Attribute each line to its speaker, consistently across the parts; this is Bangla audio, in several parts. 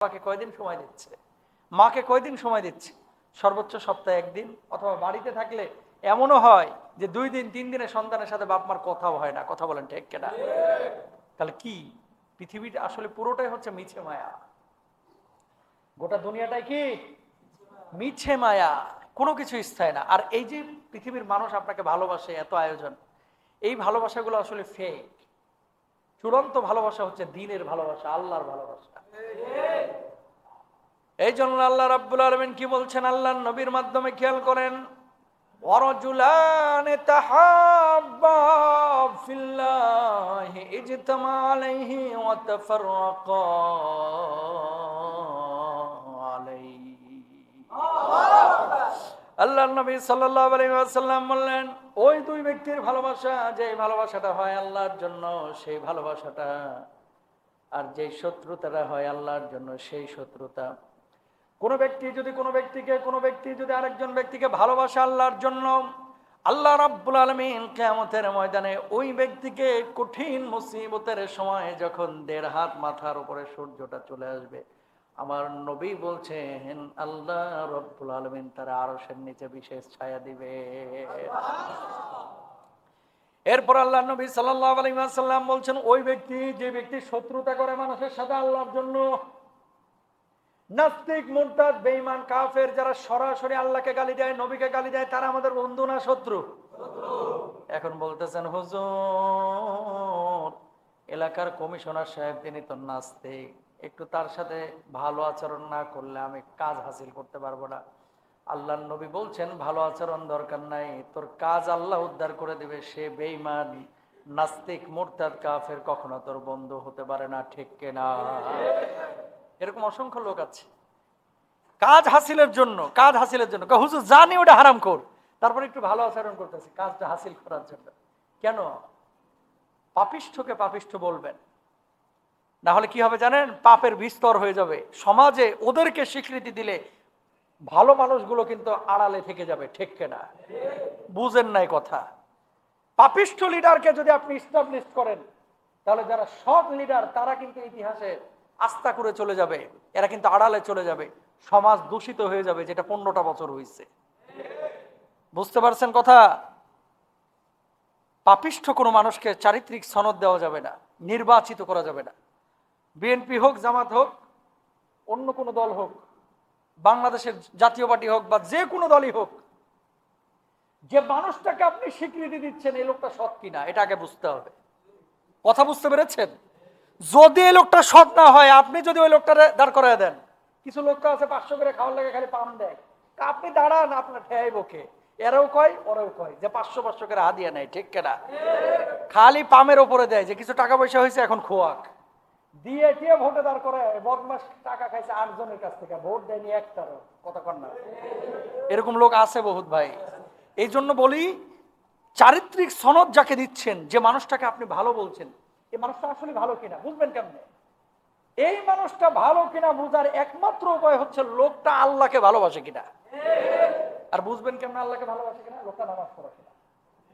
Speaker 1: বাবাকে কয়দিন সময় দিচ্ছে? মাকে কয়দিন সময় দিচ্ছে? সর্বোচ্চ সপ্তাহে একদিন, অথবা বাড়িতে থাকলে এমনও হয় যে দুই দিন, তিন দিনে সন্তানের সাথে বাপ মার কথাও হয় না। কথা বলেন ঠিক কেনা? তাহলে কি? পৃথিবীটা আসলে পুরোটাই হচ্ছে মিছে মায়া। গোটা দুনিয়াটাই কি? মিছে মায়া। কোনো কিছু স্থায়ী না। আর এই যে পৃথিবীর মানুষ আপনাকে ভালোবাসে, এত আয়োজন, এই ভালোবাসাগুলো আসলে ফেক চূড়ান্ত ভালোবাসা হচ্ছে দিনের ভালোবাসা, আল্লাহর ভালোবাসা। এই জন্য আল্লাহ রাব্বুল আলমিন কি বলছেন আল্লাহ নবীর মাধ্যমে খেয়াল করেন ورجلان تحابا في الله اجتمع عليه وتفرقا عليه আল্লাহ নবী সাল্লাল্লাহু আলাইহি ওয়াসাল্লাম বললেন ওই দুই ব্যক্তির ভালোবাসা যে ভালোবাসাটা হয় আল্লাহর জন্য সেই ভালোবাসাটা আর যে শত্রুতাটা হয় আল্লাহর জন্য সেই শত্রুতা কোনো ব্যক্তি যদি কোনো ব্যক্তিকে, কোনো ব্যক্তি যদি আরেকজন ব্যক্তিকে ভালোবাসে আল্লাহর জন্য, আল্লাহ রাব্বুল আলমিন কেয়ামতের ময়দানে ওই ব্যক্তিকে কঠিন মুসিবতের সময় যখন দেড় হাত মাথার উপরে সূর্যটা চলে আসবে, আমার নবী বলছেন, আল্লাহ রব্বুল আলমিন তারা আরশের নিচে বিশেষ ছায়া দিবে। এরপর আল্লাহ নবী সাল্লাহ আলহিমাসাল্লাম বলছেন, ওই ব্যক্তি, যে ব্যক্তি শত্রুতা করে মানুষের সাথে আল্লাহর জন্য নাস্তিক মুরতাদ বেঈমান, কাফের যারা সরাসরি আল্লাহকে গালি দেয়, নবীকে গালি দেয়, তারা আমাদের বন্ধু না শত্রু? এখন বলতেছেন, হুজুর, এলাকার কমিশনার সাহেব তিনি তো নাস্তিক। একটু তার সাথে ভালো আচরণ না করলে আমি কাজ হাসিল করতে পারব না। আল্লাহ নবী বলছেন, ভালো আচরণ দরকার নাই। তোর কাজ আল্লাহ উদ্ধার করে দিবে। সে বেঈমান, নাস্তিক, মুরতাদ, কাফের কখনো তোর বন্ধু হতে পারে না, ঠিক কেনা? এরকম অসংখ্য লোক আছে। কাজ হাসিলের জন্য, কাজ হাসিলের জন্য। হুজুর জানি ওটা হারাম কর। তারপরে একটু ভালো আচরণ করতেছে, কাজটা হাসিল করার জন্য। কেন? পাপিষ্ঠকে পাপিষ্ঠ বলবেন। না হলে কি হবে জানেন? পাপের বিস্তর হয়ে যাবে। সমাজে ওদেরকে স্বীকৃতি দিলে ভালো মানুষগুলো কিন্তু আড়ালে থেকে যাবে, ঠিক কেনা? বুঝেন নাই কথা। পাপিষ্ঠ লিডারকে যদি আপনি ইস্টাবলিশ করেন, তাহলে যারা সৎ লিডার তারা কিন্তু ইতিহাসে আস্থা করে চলে যাবে, এরা কিন্তু আড়ালে চলে যাবে, সমাজ দূষিত হয়ে যাবে, যেটা পনেরোটা বছর হয়েছে বুঝতে পারছেন কথা? পাপিষ্ঠ কোনো মানুষকে চারিত্রিক সনদ দেওয়া যাবে না, নির্বাচিত করা যাবে না। বিএনপি হোক, জামাত হোক, অন্য কোনো দল হোক, বাংলাদেশের জাতীয় পার্টি হোক বা যে কোনো দলই হোক, যে মানুষটাকে আপনি স্বীকৃতি দিচ্ছেন, এই লোকটা সৎ কিনা, এটা আগে বুঝতে হবে। কথা বুঝতে পেরেছেন? যদি এই লোকটা সৎ না হয়, আপনি যদি ওই লোকটা দাঁড় করায় দেন। কিছু লোক তো আছে পাঁচশো করে খাওয়ার লাগে খালি পাম দেয়। আপনি দাঁড়ান, আপনার ঠেয়াই বকে এরাও কয়, ওরাও কয় যে পাঁচশো পাঁচশো করে হাদিয়া নেয়, ঠিক কেনা? খালি পামের ওপরে দেয় যে কিছু টাকা পয়সা হয়েছে, এখন খোয়াক। দিয়ে দিয়ে ভোটে দাঁড় করে বদমাস টাকা খাইছে আটজনের কাছ থেকে, ভোট দেয়নি একটারও, কথা কর না। এরকম লোক আছে বহুত ভাই। এই জন্য বলি, চারিত্রিক সনদ যাকে দিচ্ছেন, যে মানুষটাকে আপনি ভালো বলছেন এই মানুষটা আসলে ভালো কিনা, বুঝবেন কেমনে? এই মানুষটা ভালো কিনা বুঝার একমাত্র উপায় হচ্ছে লোকটা আল্লাহকে ভালোবাসে কিনা। আর বুঝবেন কেমন আল্লাহকে ভালোবাসে কিনা? লোকটা নামাজ পড়ে কিনা।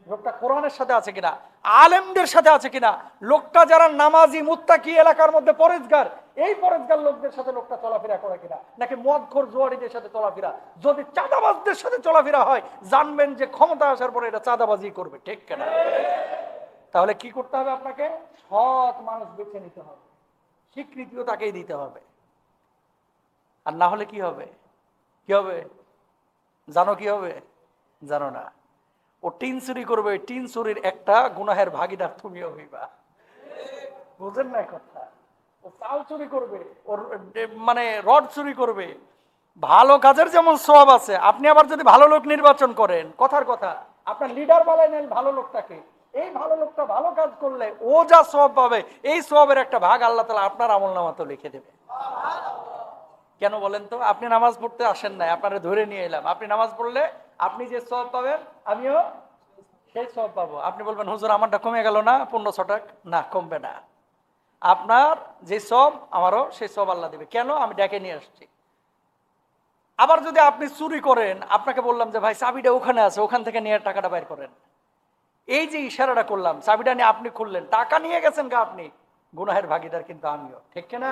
Speaker 1: লোকটা কোরআনের সাথে আছে কিনা? আলেমদের সাথে আছে কিনা? লোকটা যারা নামাজি, মুত্তাকি এলাকার মধ্যে পরেজগার, এই পরেজগার লোকদের সাথে লোকটা চলাফেরা করে কিনা? নাকি মদখোর জোয়ারিদের সাথে চলাফেরা? যদি চাঁদাবাজদের সাথে চলাফেরা হয়, জানবেন যে ক্ষমতা আসার পরে এটা চাঁদাবাজি করবে, ঠিক কিনা? তাহলে কি করতে হবে আপনাকে? সৎ মানুষ বেছে নিতে হবে। স্বীকৃতিও তাকেই দিতে হবে। আর না হলে কি হবে? কি হবে? জানো কি হবে? জানো না। ও টিন চুরি করবে টিন চুরির একটা গুনাহের ভাগিদার তুমিও হইবা। বুঝেন না কথা। ও চাল চুরি করবে, ওর মানে রড চুরি করবে। ভালো কাজের যেমন সব আছে, আপনি আবার যদি ভালো লোক নির্বাচন করেন, কথার কথা। আপনার লিডার বলেন ভালো লোকটাকে। এই ভালো লোকটা ভালো কাজ করলে ও যা সব পাবে, এই সবের একটা ভাগ আল্লাহ তালা আপনার আমল নামাতে লিখে দেবে। কেন বলেন তো? আপনি নামাজ পড়তে আসেন নাই, আপনারা ধরে নিয়ে এলাম। আপনি নামাজ পড়লে আপনি যে সব পাবেন, আমিও সেই সব পাবো। আপনি বলবেন, হুজুর, আমারটা কমে গেল না পনেরোশো টাকা না, কমবে না। আপনার যে সব, আমারও সেই সব আল্লাহ দেবে। কেন? আমি ডেকে নিয়ে আসছি। আবার যদি আপনি চুরি করেন, আপনাকে বললাম যে, ভাই, চাবিটা ওখানে আছে, ওখান থেকে নিয়ে টাকাটা বাইর করেন। এই যে ইশারাটা করলাম চাবিটা নিয়ে আপনি খুললেন টাকা নিয়ে গেছেন গা আপনি গুনাহের ভাগিদার কিন্তু আমিও ঠিক না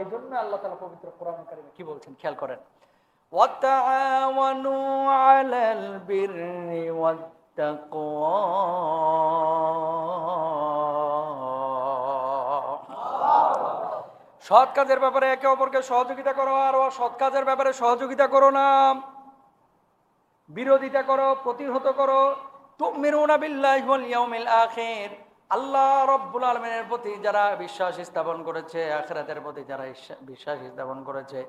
Speaker 1: এই জন্য আল্লাহ তালা পবিত্র কোরআন কারিমে কি বলছেন খেয়াল করেন وتعاونوا على البر والتقوى সৎ কাজের ব্যাপারে একে অপরকে সহযোগিতা করো আর সৎ কাজের ব্যাপারে সহযোগিতা করো না বিরোধিতা করো প্রতিহত করো তুমিনুনা বিল্লাহি ওয়াল ইয়াউমিল আখির। আল্লাহ রব্বুল আলমিনের প্রতি যারা বিশ্বাস স্থাপন করেছে, আখিরাতের প্রতি যারা বিশ্বাস স্থাপন করেছে